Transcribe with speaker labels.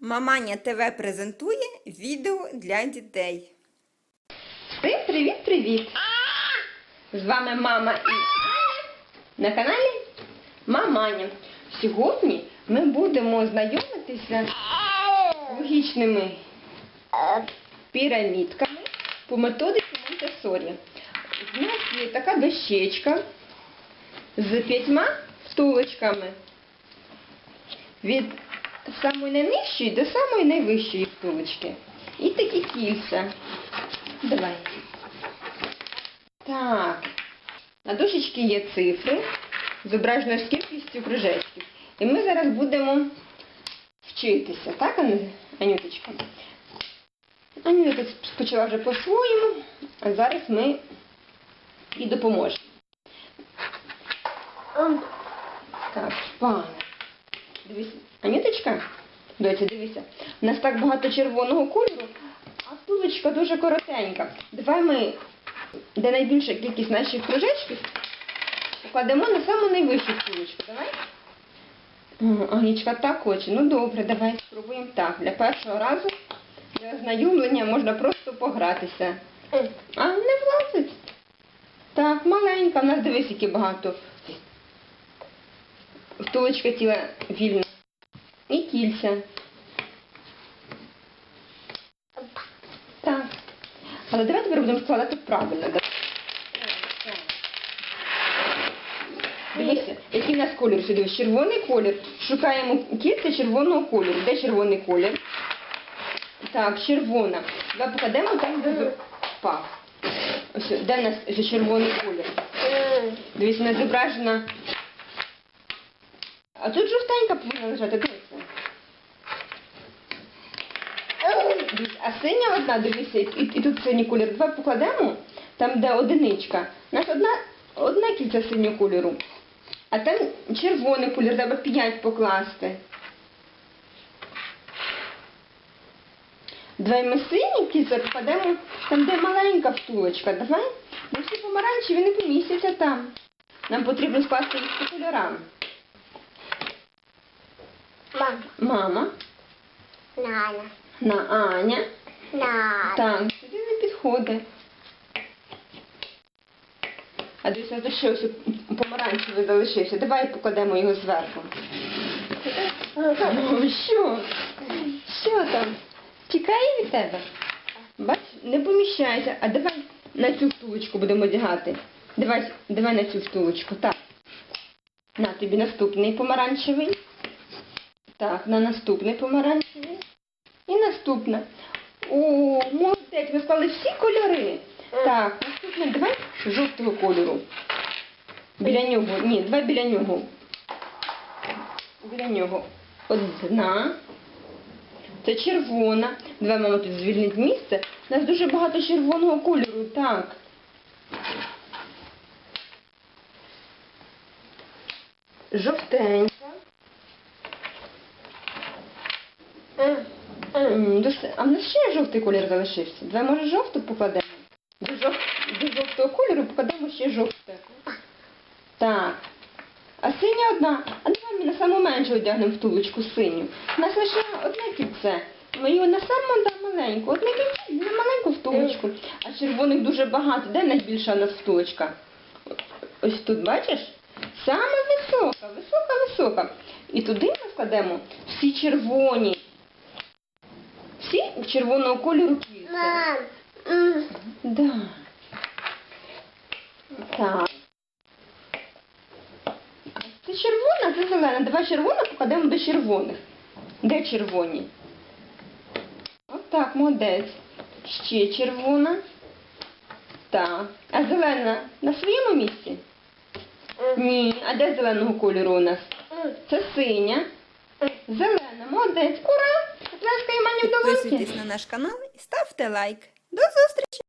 Speaker 1: Маманя ТВ презентує відео для дітей.
Speaker 2: Всім привіт-привіт! З вами мама і на каналі Маманя. Сьогодні ми будемо знайомитися з логічними пірамідками по методиці Монтесорі. У нас є така дощечка з п'ятьма стулочками від самої найнижчої до самої найвищої стулочки. І такі кільця. Давай. Так. На дошечці є цифри, зображено з кількістю кружечків. І ми зараз будемо вчитися, так, Анюточка? Анюта почала вже по-своєму, а зараз ми і допоможемо. Так, пане. Дивись, Анюточка, доця, дивися. У нас так багато червоного кольору, а стулочка дуже коротенька. Давай ми, де найбільша кількість наших кружечків, покладемо на саму найвищу стулочку. Давай. Ага, Агнічка так хоче. Ну добре, давай спробуємо так. Для першого разу, для ознайомлення можна просто погратися. А, не влазить. Так, маленька, в нас дивись, які багато. Втулочка тіла вільна. І кільця. Так. Але давай тепер будемо складати правильно. Дивіться, який в нас колір сюди? Червоний колір. Шукаємо кільця червоного кольору. Де червоний колір? Так, червона. Давай покладемо там, де зо- Ось, де в нас червоний колір? Дивіться, вона зображена. А тут жовтенька повинна лежати, дивіться. А синя одна, дивіться, і, і тут синій колір. Давай покладемо, там де одиничка. У нас одна, одна кільця синього кольору. А там червоний колір, треба п'ять покласти. Давай ми сині кільця покладемо там, де маленька втулочка. Давай. Бо всі помаранчеві не помістяться там. Нам потрібно скласти їх по кольорам.
Speaker 3: Мам,
Speaker 2: Мама,
Speaker 3: Нана,
Speaker 2: на Аня.
Speaker 3: Нана.
Speaker 2: Так, сюди не підходить. А дивіться, тут ще ось помаранчевий залишився. Давай покладемо його зверху. Ну, що? Що там? Тікає від тебе? Бач, не поміщається. А давай на цю стулочку будемо одягати. Давай, давай на цю стулочку. Так. На тобі наступний помаранчевий. Так, на наступний помаранчевий. І наступна. О, молодець, ви склали всі кольори. Так, наступне, давай жовтого кольору. Біля нього. Ні, давай біля нього. Біля нього. Одна. Це червона. Давай, мама, тут звільнить місце. У нас дуже багато червоного кольору. Так. Жовтенька. М, А в нас ще жовтий колір залишився. Давай, може, жовту покладемо? До, жов... До жовтого кольору покладемо ще жовте. Так. А синя одна. А давай ми на саму меншу одягнемо втулочку синю. У нас лише одне кільце. Ми його на саму да, маленьку. Одне кільце на маленьку втулочку. А червоних дуже багато. Де найбільша у нас втулочка? Ось тут, бачиш? Саме висока, висока, висока. І туди ми складемо всі червоні. Червоного кольору кільця.
Speaker 3: Мам,
Speaker 2: Да. Так. Це червона, це зелена. Давай червону покладемо до червоних. Де червоні? Отак, молодець. Ще червона. Так. А зелена на своєму місці? Ні. А де зеленого кольору у нас? Це синя. Зелена, молодець. Ура!
Speaker 1: Підписуйтесь на наш канал і ставте лайк. До зустрічі!